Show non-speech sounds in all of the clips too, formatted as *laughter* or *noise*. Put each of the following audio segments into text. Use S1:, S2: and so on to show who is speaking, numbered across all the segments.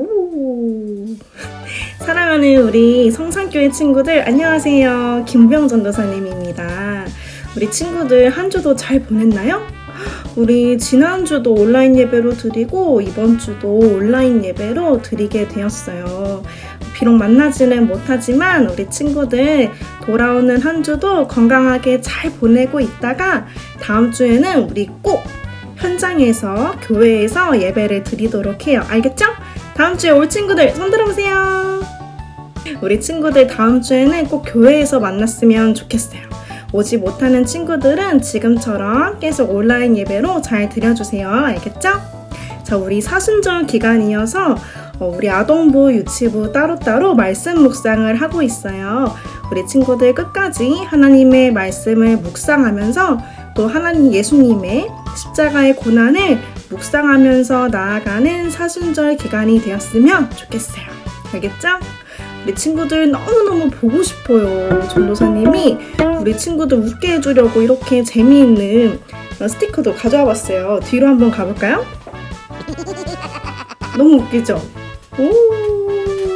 S1: 오. 사랑하는 우리 성산교회 친구들 안녕하세요. 김병 전도사님입니다. 우리 친구들 한 주도 잘 보냈나요? 우리 지난주도 온라인 예배로 드리고 이번 주도 온라인 예배로 드리게 되었어요. 비록 만나지는 못하지만 우리 친구들 돌아오는 한 주도 건강하게 잘 보내고 있다가 다음 주에는 우리 꼭 현장에서 교회에서 예배를 드리도록 해요. 알겠죠? 다음 주에 올 친구들 손 들어보세요. 우리 친구들 다음 주에는 꼭 교회에서 만났으면 좋겠어요. 오지 못하는 친구들은 지금처럼 계속 온라인 예배로 잘 드려주세요. 알겠죠? 자, 우리 사순절 기간이어서 어, 우리 아동부, 유치부 따로따로 말씀 묵상을 하고 있어요. 우리 친구들 끝까지 하나님의 말씀을 묵상하면서 또 하나님 예수님의 십자가의 고난을 묵상하면서 나아가는 사순절 기간이 되었으면 좋겠어요. 알겠죠? 우리 친구들 너무너무 보고 싶어요. 전도사님이 우리 친구들 웃게 해주려고 이렇게 재미있는 스티커도 가져와 봤어요. 뒤로 한번 가볼까요? *laughs* 너무 웃기죠? 오!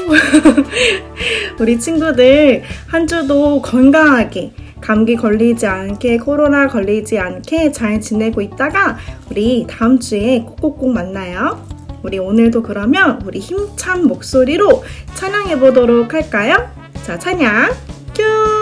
S1: *laughs* 우리 친구들 한 주도 건강하게 감기 걸리지 않게 코로나 걸리지 않게 잘 지내고 있다가 우리 다음 주에 꼭꼭꼭 만나요. 우리 오늘도 그러면 우리 힘찬 목소리로 찬양해 보도록 할까요? 자, 찬양 큐!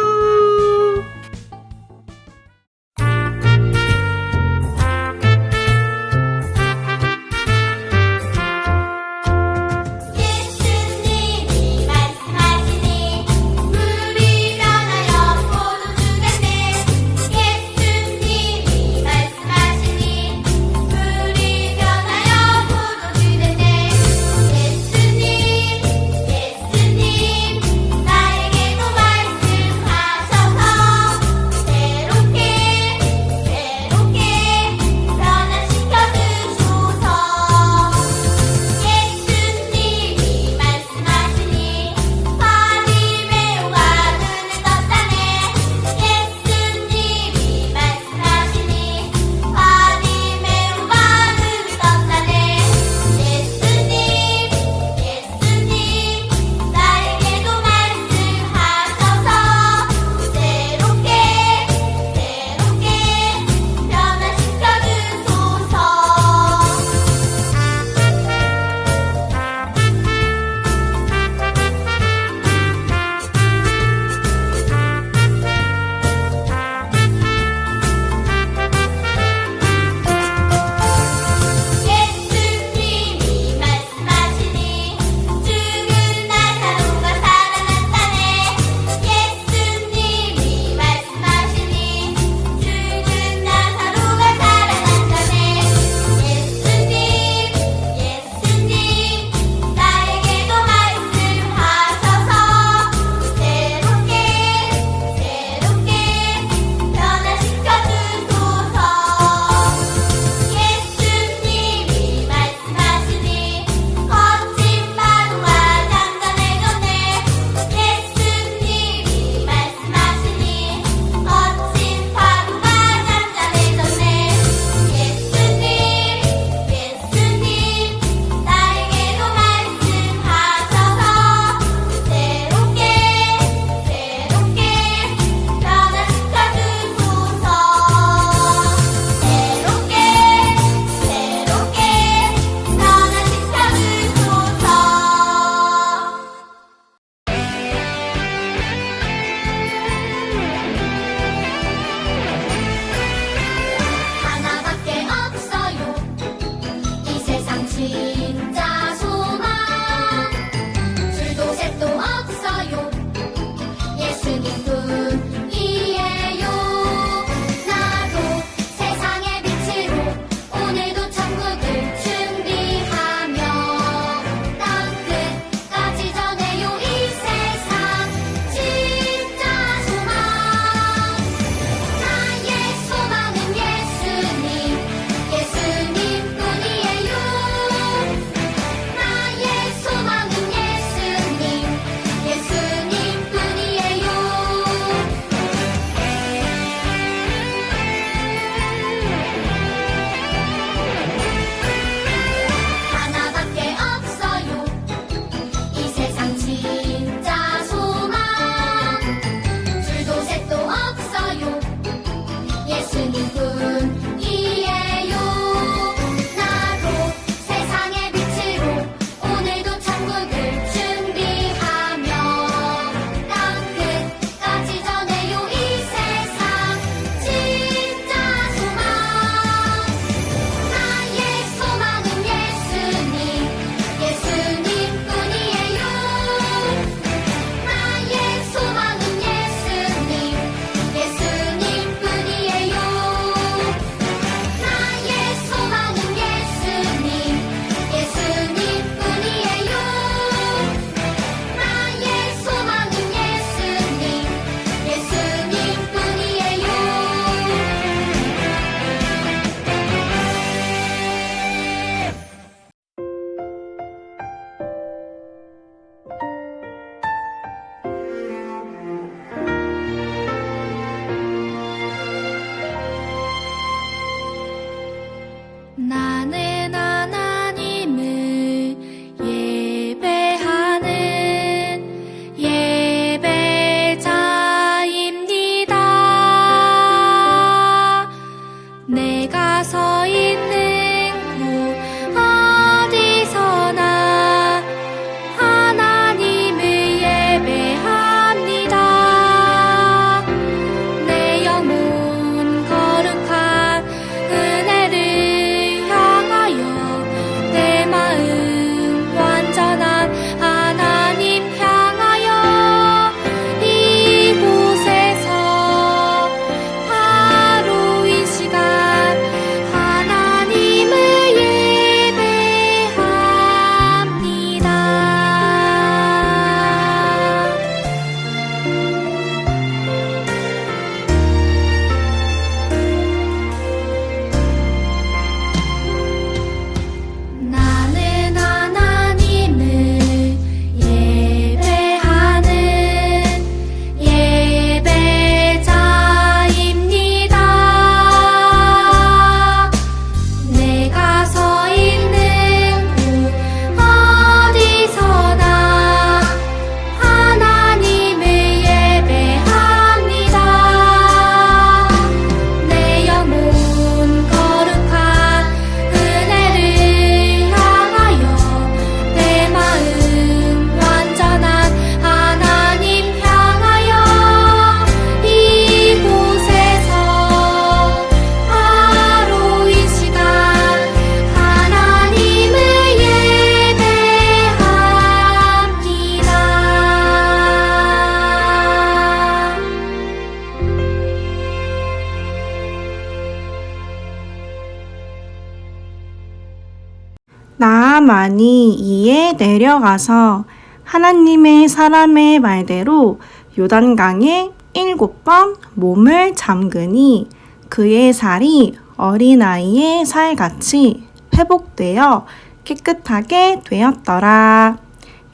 S1: 나만이 이에 내려가서 하나님의 사람의 말대로 요단강에 일곱 번 몸을 잠그니 그의 살이 어린아이의 살같이 회복되어 깨끗하게 되었더라.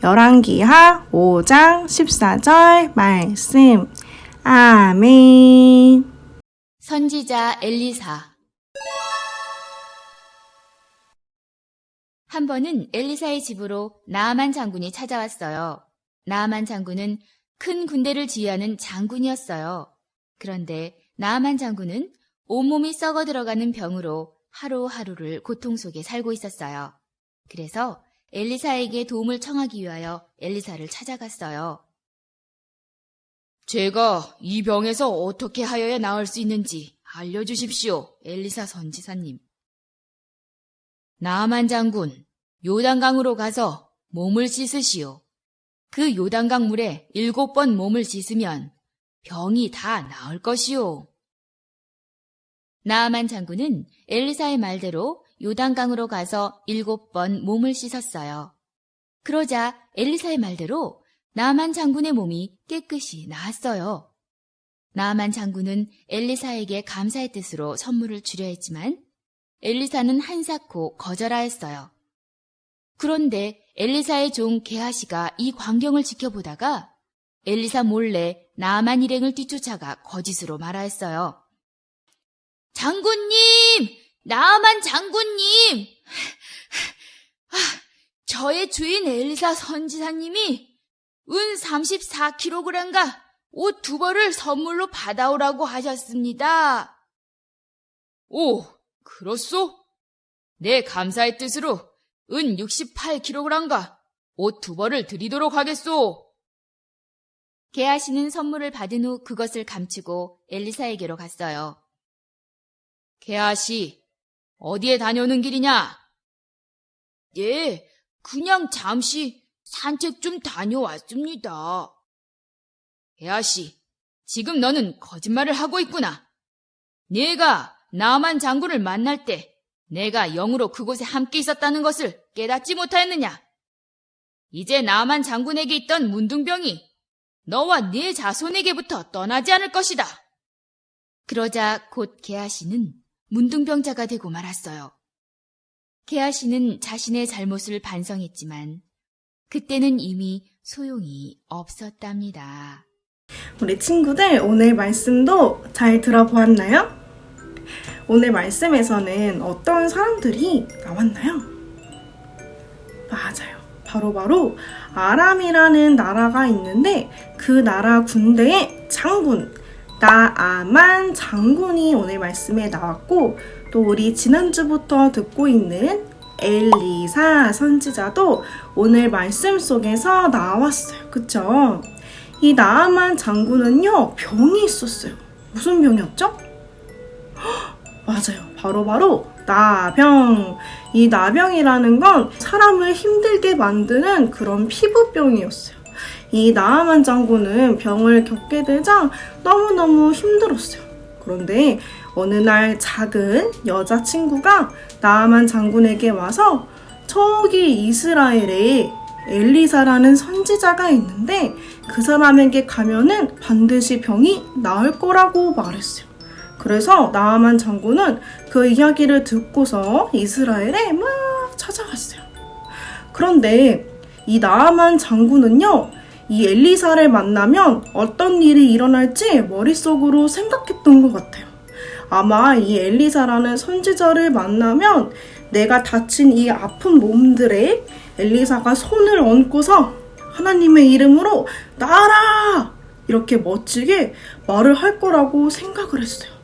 S1: 열왕기하 5장 14절 말씀. 아멘.
S2: 선지자 엘리사 한 번은 엘리사의 집으로 나아만 장군이 찾아왔어요. 나아만 장군은 큰 군대를 지휘하는 장군이었어요. 그런데 나아만 장군은 온몸이 썩어 들어가는 병으로 하루하루를 고통 속에 살고 있었어요. 그래서 엘리사에게 도움을 청하기 위하여 엘리사를 찾아갔어요. 제가 이 병에서 어떻게 하여야 나을 수 있는지 알려주십시오, 엘리사 선지사님. 나만 장군, 요단강으로 가서 몸을 씻으시오. 그 요단강 물에 일곱 번 몸을 씻으면 병이 다 나을 것이오. 나아만 장군은 엘리사의 말대로 요단강으로 가서 일곱 번 몸을 씻었어요. 그러자 엘리사의 말대로 나아만 장군의 몸이 깨끗이 나았어요. 나아만 장군은 엘리사에게 감사의 뜻으로 선물을 주려 했지만 엘리사는 한사코 거절하였어요. 그런데 엘리사의 종 게하시가 이 광경을 지켜보다가 엘리사 몰래 나아만 일행을 뒤쫓아가 거짓으로 말하였어요. 장군님! 나아만 장군님! *laughs* 아, 저의 주인 엘리사 선지사님이 은 34kg과 옷 두 벌을 선물로 받아오라고 하셨습니다. 오, 그렇소? 내 감사의 뜻으로 은 68kg과 옷 두 벌을 드리도록 하겠소. 게하시는 선물을 받은 후 그것을 감추고 엘리사에게로 갔어요. 게하시, 어디에 다녀오는 길이냐? 예, 그냥 잠시 산책 좀 다녀왔습니다. 게하시, 지금 너는 거짓말을 하고 있구나. 네가 나만 장군을 만날 때 내가 영으로 그곳에 함께 있었다는 것을 깨닫지 못하였느냐? 이제 나만 장군에게 있던 문둥병이 너와 네 자손에게부터 떠나지 않을 것이다. 그러자 곧 게하시는 문둥병자가 되고 말았어요. 게하시는 자신의 잘못을 반성했지만 그때는 이미 소용이 없었답니다.
S1: 우리 친구들 오늘 말씀도 잘 들어보았나요? 오늘 말씀에서는 어떤 사람들이 나왔나요? 맞아요. 바로 바로 아람이라는 나라가 있는데 그 나라 군대의 장군 나아만 장군이 오늘 말씀에 나왔고 또 우리 지난주부터 듣고 있는 엘리사 선지자도 오늘 말씀 속에서 나왔어요. 그쵸? 이 나아만 장군은요, 병이 있었어요. 무슨 병이었죠? 헉, 맞아요. 바로 바로 나병. 이 나병이라는 건 사람을 힘들게 만드는 그런 피부병이었어요. 이 나아만 장군은 병을 겪게 되자 너무너무 힘들었어요. 그런데 어느 날 작은 여자친구가 나아만 장군에게 와서 저기 이스라엘에 엘리사라는 선지자가 있는데 그 사람에게 가면은 반드시 병이 나을 거라고 말했어요. 그래서 나아만 장군은 그 이야기를 듣고서 이스라엘에 막 찾아갔어요. 그런데 이 나아만 장군은요, 이 엘리사를 만나면 어떤 일이 일어날지 머릿속으로 생각했던 것 같아요. 아마 이 엘리사라는 선지자를 만나면 내가 다친 이 아픈 몸들에 엘리사가 손을 얹고서 하나님의 이름으로 나아라! 이렇게 멋지게 말을 할 거라고 생각을 했어요.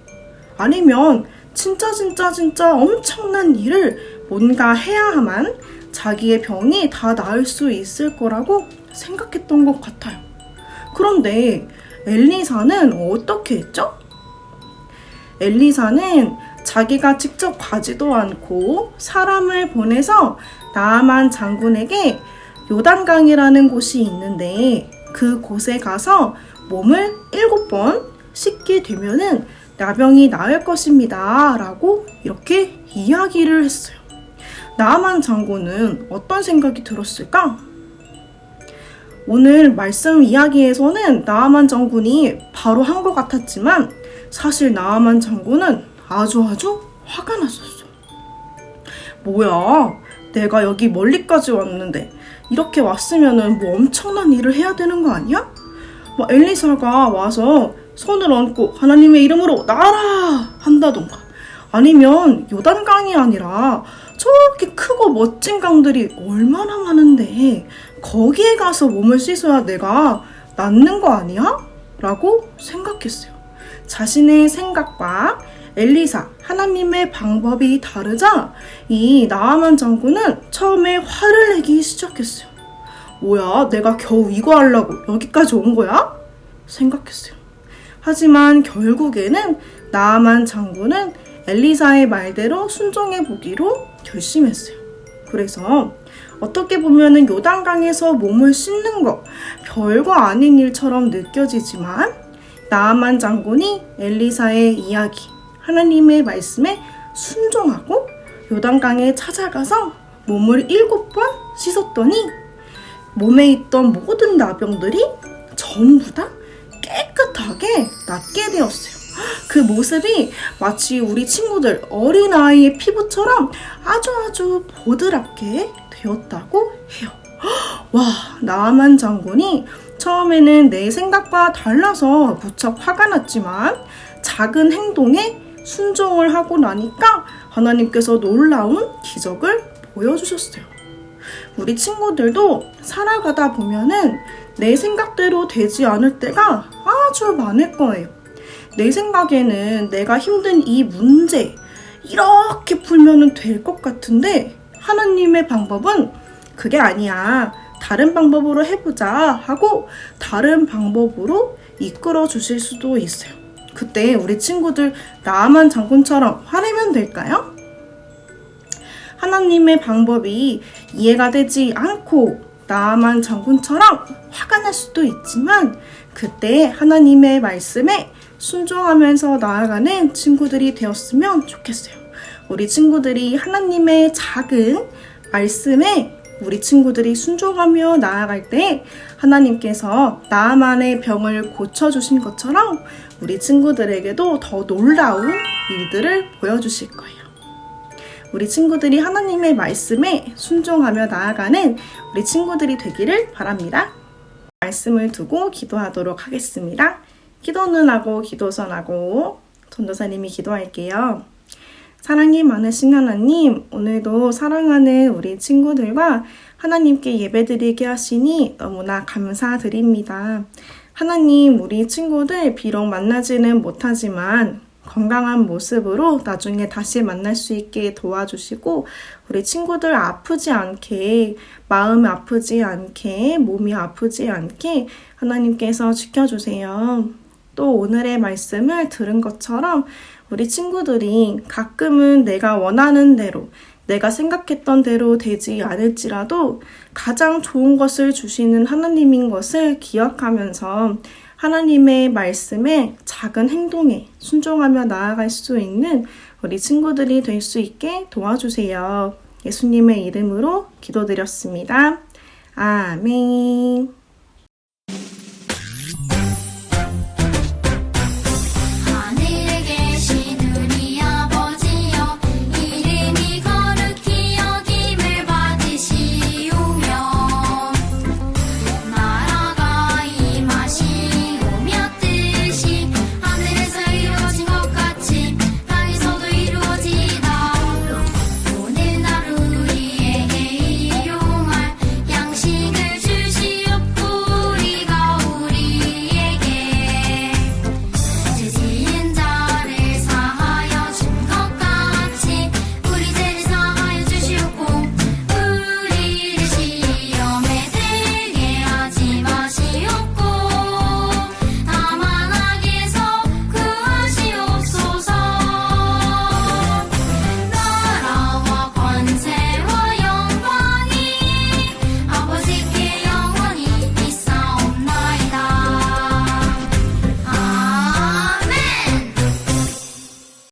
S1: 아니면 진짜 진짜 진짜 엄청난 일을 뭔가 해야만 자기의 병이 다 나을 수 있을 거라고 생각했던 것 같아요. 그런데 엘리사는 어떻게 했죠? 엘리사는 자기가 직접 가지도 않고 사람을 보내서 나아만 장군에게 요단강이라는 곳이 있는데 그 곳에 가서 몸을 일곱 번 씻게 되면은 나병이 나을 것입니다. 라고 이렇게 이야기를 했어요. 나만 장군은 어떤 생각이 들었을까? 오늘 말씀 이야기에서는 나아만 장군이 바로 한 것 같았지만 사실 나아만 장군은 아주 아주 화가 났었어. 뭐야, 내가 여기 멀리까지 왔는데 이렇게 왔으면은 뭐 엄청난 일을 해야 되는 거 아니야? 뭐 엘리사가 와서 손을 얹고 하나님의 이름으로 나아라 한다던가 아니면 요단강이 아니라 저렇게 크고 멋진 강들이 얼마나 많은데 거기에 가서 몸을 씻어야 내가 낫는 거 아니야? 라고 생각했어요. 자신의 생각과 엘리사, 하나님의 방법이 다르자 이 나아만 장군은 처음에 화를 내기 시작했어요. 뭐야, 내가 겨우 이거 하려고 여기까지 온 거야? 생각했어요. 하지만 결국에는 나아만 장군은 엘리사의 말대로 순종해 보기로 결심했어요. 그래서 어떻게 보면은 요단강에서 몸을 씻는 거 별거 아닌 일처럼 느껴지지만 나아만 장군이 엘리사의 이야기, 하나님의 말씀에 순종하고 요단강에 찾아가서 몸을 일곱 번 씻었더니 몸에 있던 모든 나병들이 전부 다 깨끗하게 낫게 되었어요. 그 모습이 마치 우리 친구들 어린아이의 피부처럼 아주 아주 보드랍게 되었다고 해요. 와, 나만 장군이 처음에는 내 생각과 달라서 무척 화가 났지만 작은 행동에 순종을 하고 나니까 하나님께서 놀라운 기적을 보여주셨어요. 우리 친구들도 살아가다 보면은 내 생각대로 되지 않을 때가 아주 많을 거예요. 내 생각에는 내가 힘든 이 문제 이렇게 풀면은 될것 같은데 하나님의 방법은 그게 아니야. 다른 방법으로 해보자 하고 다른 방법으로 이끌어 주실 수도 있어요. 그때 우리 친구들 나만 장군처럼 화내면 될까요? 하나님의 방법이 이해가 되지 않고 나만 장군처럼 화가 날 수도 있지만 그때 하나님의 말씀에 순종하면서 나아가는 친구들이 되었으면 좋겠어요. 우리 친구들이 하나님의 작은 말씀에 우리 친구들이 순종하며 나아갈 때 하나님께서 나만의 병을 고쳐주신 것처럼 우리 친구들에게도 더 놀라운 일들을 보여주실 거예요. 우리 친구들이 하나님의 말씀에 순종하며 나아가는 우리 친구들이 되기를 바랍니다. 말씀을 두고 기도하도록 하겠습니다. 기도는 하고 기도선 하고 전도사님이 기도할게요. 사랑이 많으신 하나님, 오늘도 사랑하는 우리 친구들과 하나님께 예배드리게 하시니 너무나 감사드립니다. 하나님, 우리 친구들 비록 만나지는 못하지만 건강한 모습으로 나중에 다시 만날 수 있게 도와주시고 우리 친구들 아프지 않게 마음이 아프지 않게 몸이 아프지 않게 하나님께서 지켜주세요. 또 오늘의 말씀을 들은 것처럼 우리 친구들이 가끔은 내가 원하는 대로 내가 생각했던 대로 되지 않을지라도 가장 좋은 것을 주시는 하나님인 것을 기억하면서 하나님의 말씀에 작은 행동에 순종하며 나아갈 수 있는 우리 친구들이 될 수 있게 도와주세요. 예수님의 이름으로 기도드렸습니다. 아멘.